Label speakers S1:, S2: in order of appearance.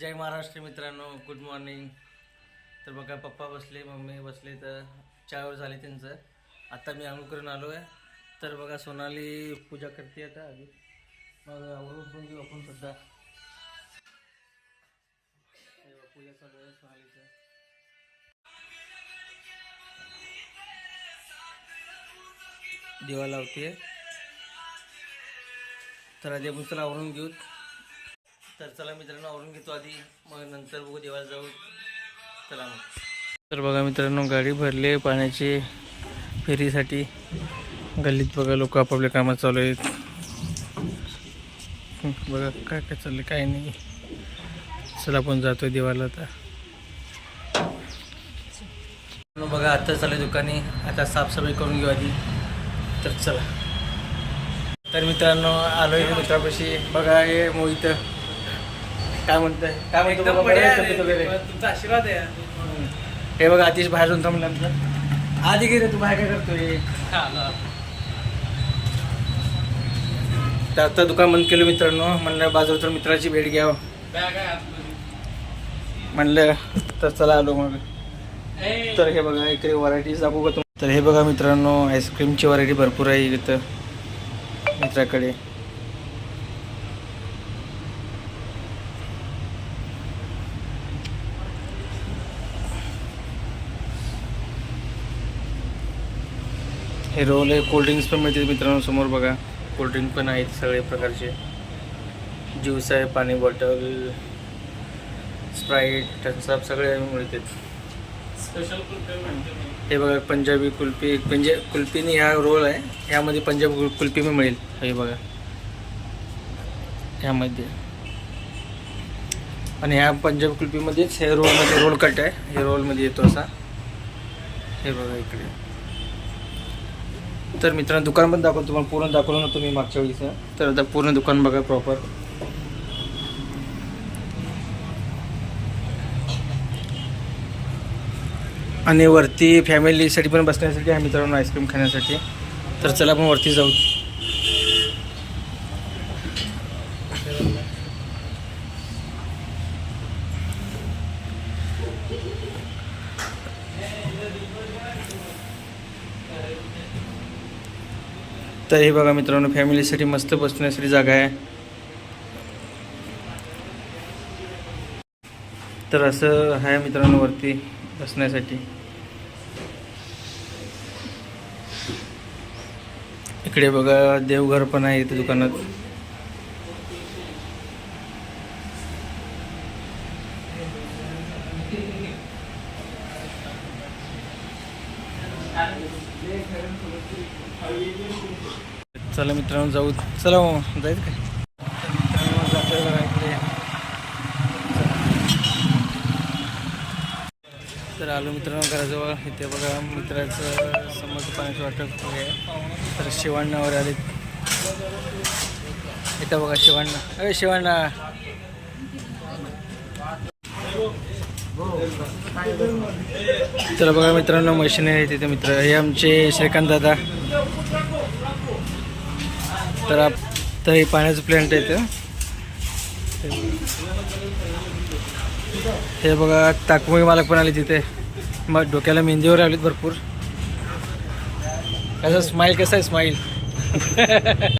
S1: जय महाराष्ट्र मित्रांनो good morning तर बघा पप्पा बसले मम्मी बसले तर चहावर झाले त्यांचं. आता मी आंघोळ करून आलो आहे तर बघा सोनाली पूजा करते आता आधी. मग आवरून पण घेऊ आपण सुद्धा पूजा चालू आहे सोनालीचं. दिवा लावते. तर आधी आपण चला आवरून घेऊ. तर चला मित्रांनो आवरून घेतो आधी. मग नंतर बघू देवाला जाऊ. चला मग. तर बघा मित्रांनो गाडी भरली आहे पाण्याची फेरीसाठी. गल्लीत बघा लोक आपापल्या कामात चालू आहेत. बघा काय काय चाललं काय नाही. चला आपण जातोय देवाला आता. बघा आता चालू दुकानी. आता साफसफाई करून घेऊ आधी. तर चला. तर मित्रांनो आलोय मित्रापाशी. बघा हे मोहित. काय म्हणतंय? काय म्हणतो बाबा? बरं आहे. तब्येत वगैरे?
S2: तुमचा आशीर्वाद आहे.
S1: हम्म. हे बघा अतिश बाहेर जाऊन थांबलं आमचं आधी गेले तू बाहेर काय करतोय? तर आता दुकान बंद केलं मित्रांनो. म्हणलं बाजूला तर मित्राची भेट घ्यावं. म्हणलं तर चला आलो मग. तर हे बघा इकडे व्हरायटीज दाखवू का तर हे बघा मित्रांनो आईस्क्रीमची व्हरायटी भरपूर आहे इथं. मित्राकडे. हे रोल आहे कोल्ड्रिंक्स पण मिळते मित्रांनो समोर बघा. कोल्ड्रिंक पण आहेत सगळे प्रकारचे. ज्यूस आहे पाणी बॉटल स्प्राईट थम्सअप सगळे मिळतात
S2: स्पेशल
S1: हे बघा पंजाबी कुल्फी. म्हणजे कुल्फीने हा रोल आहे. ह्यामध्ये पंजाब कुल- कुल्फी पण मिळेल. हे बघा. ह्यामध्ये आणि ह्या पंजाब कुल्फीमध्येच हे रोलमध्ये रोल कट आहे. हे रोलमध्ये येतो असा. हे बघा इकडे. तर मित्रांनो दुकान पण दाखवतो तुम्हाला पूर्ण दाखवलं नव्हतं मी मागच्या वेळीचं. तर आता पूर्ण दुकान बघा प्रॉपर आणि वरती फॅमिलीसाठी पण बसण्यासाठी आहे मित्रांनो आईस्क्रीम खाण्यासाठी. तर चला आपण वरती जाऊ. तर हे बघा मित्रांनो फॅमिलीसाठी मस्त बसण्यासाठी जागा आहे. तर असं आहे मित्रांनो वरती बसण्यासाठी. इकडे बघा देवघर पण आहे इथे दुकानात. चला मित्रांनो जाऊ. चला मग जायचं काय? तर आलो मित्रांनो घराजवळ. इथे बघा मित्राचं समज पाण्याचं वाटप आहे. तर शिवाण्णावर आले इथं बघा शिवाण्णा अरे शिवाण्णा तर बघा मित्रांनो मशीन आहे तिथे मित्र. हे आमचे श्रीकांत दादा. तर आप तर हे पाण्याचं प्लॅन्ट आहे ते हे बघा ताकमुळी मालक पण आले तिथे. मग डोक्याला मेहंदीवर आलीत भरपूर. कसं स्माईल कसं आहे स्माईल